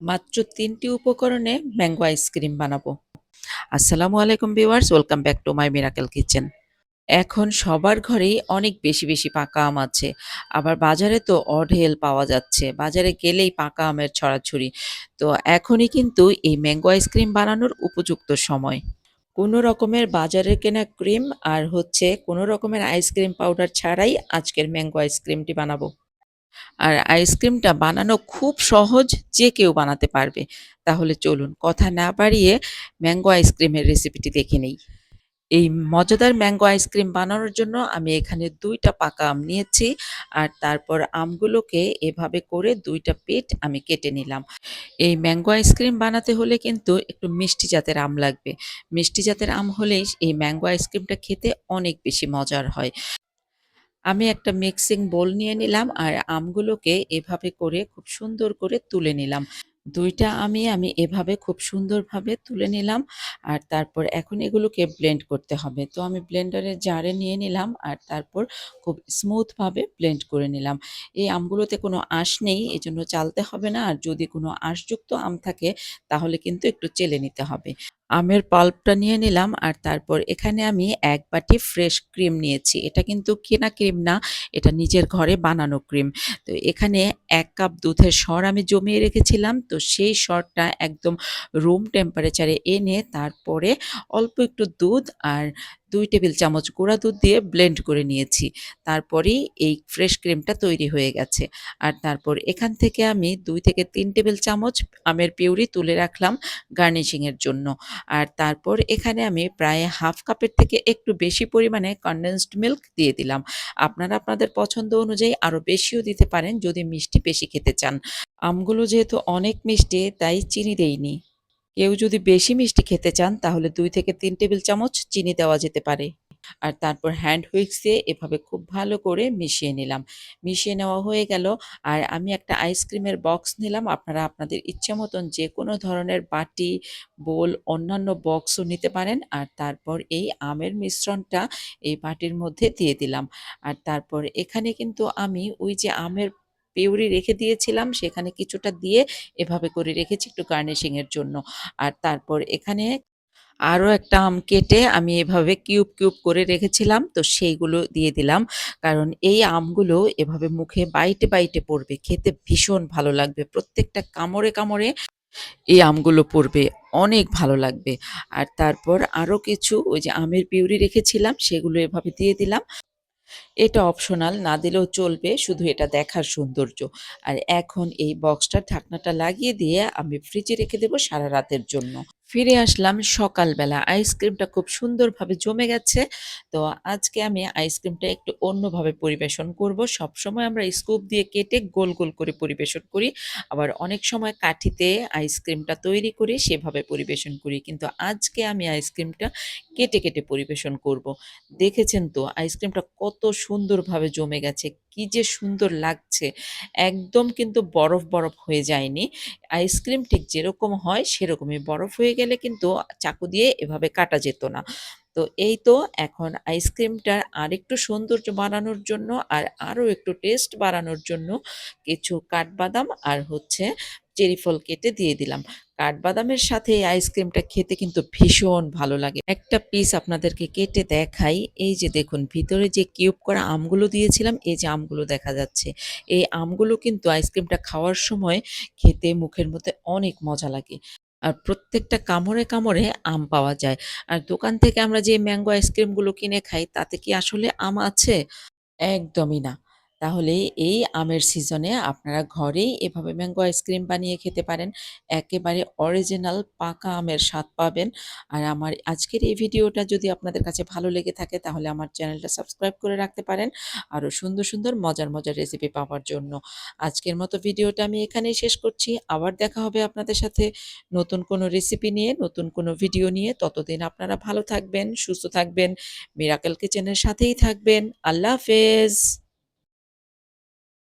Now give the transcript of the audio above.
মাত্র তিনটি উপকরণে ম্যাঙ্গো আইসক্রিম বানাবো। আসসালামু আলাইকুম viewers, welcome back to my Miracle Kitchen. এখন সবার ঘরেই অনেক বেশি, বেশি পাকা আম আছে। আবার বাজারে তো অঢেল পাওয়া যাচ্ছে। বাজারে গেলেই পাকা আমের ছড়াছড়ি। তো এখনই কিন্তু এই ম্যাঙ্গো আইসক্রিম বানানোর উপযুক্ত সময়। কোনো রকমের বাজারের কেনা ক্রিম আর হচ্ছে কোনো রকমের আইসক্রিম পাউডার ছাড়াই আজকের ম্যাঙ্গো আইসক্রিমটি বানাবো। আর আইসক্রিমটা বানানো খুব সহজ, যে কেউ বানাতে পারবে। তাহলে চলুন কথা না বাড়িয়ে ম্যাঙ্গো আইসক্রিমের রেসিপিটি দেখে নেই। এই মজাদার ম্যাঙ্গো আইসক্রিম বানানোর জন্য আমি এখানে দুইটা পাকা আম নিয়েছি। আর তারপর আমগুলোকে এভাবে করে ২ টা পেট আমি কেটে নিলাম। এই ম্যাঙ্গো আইসক্রিম বানাতে হলে কিন্তু একটু মিষ্টি জাতের আম লাগবে। মিষ্টি জাতের আম হলেই এই ম্যাঙ্গো আইসক্রিমটা খেতে অনেক বেশি মজার হয়। আমি একটা মিক্সিং বোল নিয়ে নিলাম আর আমগুলোকে এভাবে করে খুব সুন্দর করে তুলে নিলাম। ২ টা আমই আমি এভাবে খুব সুন্দরভাবে তুলে নিলাম আর তারপর এখন এগুলোকে ব্লেন্ড করতে হবে। তো আমি ব্লেন্ডারের জারে নিয়ে নিলাম আর তারপর খুব স্মুথভাবে ব্লেন্ড করে নিলাম। এই আমগুলোতে কোনো আঁশ নেই, এজন্য চালতে হবে না আর যদি কোনো আঁশযুক্ত আম থাকে, তাহলে কিন্তু একটু চেলে নিতে হবে। আমের পাল্পটা নিয়ে নিলাম আর তারপর এখানে আমি এক বাটি ফ্রেশ ক্রিম নিয়েছি। এটা কিন্তু কেনা ক্রিম না, এটা নিজের ঘরে বানানো ক্রিম। তো এখানে এক কাপ দুধের সর আমি জমিয়ে রেখেছিলাম। তো সেই সরটা একদম রুম টেম্পারেচারে এনে তারপরে অল্প একটু দুধ আর ২ টেবিল চামচ গুঁড়া দুধ দিয়ে ব্লেন্ড করে নিয়েছি। তারপরেই এই ফ্রেশ ক্রিমটা তৈরি হয়ে গেছে। আর তারপর এখান থেকে আমি দুই থেকে তিন টেবিল চামচ আমের পিউরি তুলে রাখলাম গার্নিশিংয়ের জন্য। আর তারপর এখানে আমি প্রায় হাফ কাপের থেকে একটু বেশি পরিমাণে কনডেন্সড মিল্ক দিয়ে দিলাম। আপনারা আপনাদের পছন্দ অনুযায়ী আরও বেশিও দিতে পারেন যদি মিষ্টি বেশি খেতে চান। আমগুলো যেহেতু অনেক মিষ্টি, তাই চিনি দেইনি। কেউ যদি বেশি মিষ্টি খেতে চান তাহলে দুই থেকে তিন টেবিল চামচ চিনি দেওয়া যেতে পারে। আর তারপর হ্যান্ড হুইক্স দিয়ে এভাবে খুব ভালো করে মিশিয়ে নিলাম। মিশিয়ে নেওয়া হয়ে গেল আর আমি একটা আইসক্রিমের বক্স নিলাম। আপনারা আপনাদের ইচ্ছে মতন যে কোনো ধরনের বাটি, বোল, অন্যান্য বক্সও নিতে পারেন। আর তারপর এই আমের মিশ্রণটা এই বাটির মধ্যে দিয়ে দিলাম। আর তারপর এখানে কিন্তু আমি ওই যে আমের পিউরি রেখে দিয়েছিলাম সেখানে কিছুটা দিয়ে এভাবে করে রেখেছি একটু গার্নিশিংয়ের জন্য। আর তারপর এখানে আরও একটা আম কেটে আমি এভাবে কিউব, কিউব করে রেখেছিলাম তো সেইগুলো দিয়ে দিলাম। কারণ এই আমগুলো এভাবে মুখে বাইটে, বাইটে পড়বে। খেতে ভীষণ ভালো লাগবে। প্রত্যেকটা কামড়ে, কামড়ে এই আমগুলো পড়বে। অনেক ভালো লাগবে। আর তারপর আরও কিছু ওই যে আমের পিউরি রেখেছিলাম সেগুলো এভাবে দিয়ে দিলাম। এটা অপশনাল না দিলেও চলবে, শুধু এটা দেখার সৌন্দর্য। আর এখন এই বক্সটা ঢাকনাটা লাগিয়ে দিয়ে আমি ফ্রিজে রেখে দেবো সারা রাতের জন্য। ফিরে আসলাম সকালবেলা। আইসক্রিমটা খুব সুন্দরভাবে জমে গেছে। তো আজকে আমি আইসক্রিমটা একটু অন্যভাবে পরিবেশন করব। সব সময় আমরা স্কুপ দিয়ে কেটে গোল, গোল করে পরিবেশন করি। আবার অনেক সময় কাঠিতে আইসক্রিমটা তৈরি করে সেভাবে পরিবেশন করি। কিন্তু আজকে আমি আইসক্রিমটা কেটে, কেটে পরিবেশন করব। দেখেছেন তো আইসক্রিমটা কত সুন্দরভাবে জমে গেছে। কি যে সুন্দর লাগছে। একদম কিন্তু বরফ, বরফ হয়ে যায়নি। আইসক্রিম ঠিক যেরকম হয় সেরকমই। বরফ হয়ে গেলে কিন্তু চাকু দিয়ে এভাবে কাটা যেত না। তো এই তো এখন আইসক্রিমটার আরেকটু সৌন্দর্য বাড়ানোর জন্য আর আরও একটু টেস্ট বাড়ানোর জন্য কিছু কাঠবাদাম আর হচ্ছে চেরি ফল কেটে দিয়ে দিলাম। কাঠবাদামের সাথে এই আইসক্রিমটা খেতে কিন্তু ভীষণ ভালো লাগে। একটা পিস আপনাদেরকে কেটে দেখাই। এই যে দেখুন ভিতরে যে কিউব করা আমগুলো দিয়েছিলাম, এই যে আমগুলো দেখা যাচ্ছে। এই আমগুলো কিন্তু আইসক্রিমটা খাওয়ার সময় খেতে মুখের মধ্যে অনেক মজা লাগে। আর প্রত্যেকটা কামড়ে, কামড়ে আম পাওয়া যায়। আর দোকান থেকে আমরা যে ম্যাঙ্গো আইসক্রিমগুলো কিনে খাই তাতে কি আসলে আম আছে? একদমই না। তাহলে এই আমের সিজনে আপনারা ঘরেই এভাবে ম্যাঙ্গো আইসক্রিম বানিয়ে খেতে পারেন। একেবারে অরিজিনাল পাকা আমের স্বাদ পাবেন। আর আমার আজকের এই ভিডিওটা যদি আপনাদের কাছে ভালো লেগে থাকে তাহলে আমার চ্যানেলটা সাবস্ক্রাইব করে রাখতে পারেন। আরও সুন্দর, সুন্দর মজার, মজার রেসিপি পাওয়ার জন্য। আজকের মতো ভিডিওটা আমি এখানেই শেষ করছি। আবার দেখা হবে আপনাদের সাথে নতুন কোনো রেসিপি নিয়ে, নতুন কোনো ভিডিও নিয়ে। ততদিন আপনারা ভালো থাকবেন, সুস্থ থাকবেন, মিরাকেল কিচেনের সাথেই থাকবেন। আল্লাহ হাফেজ।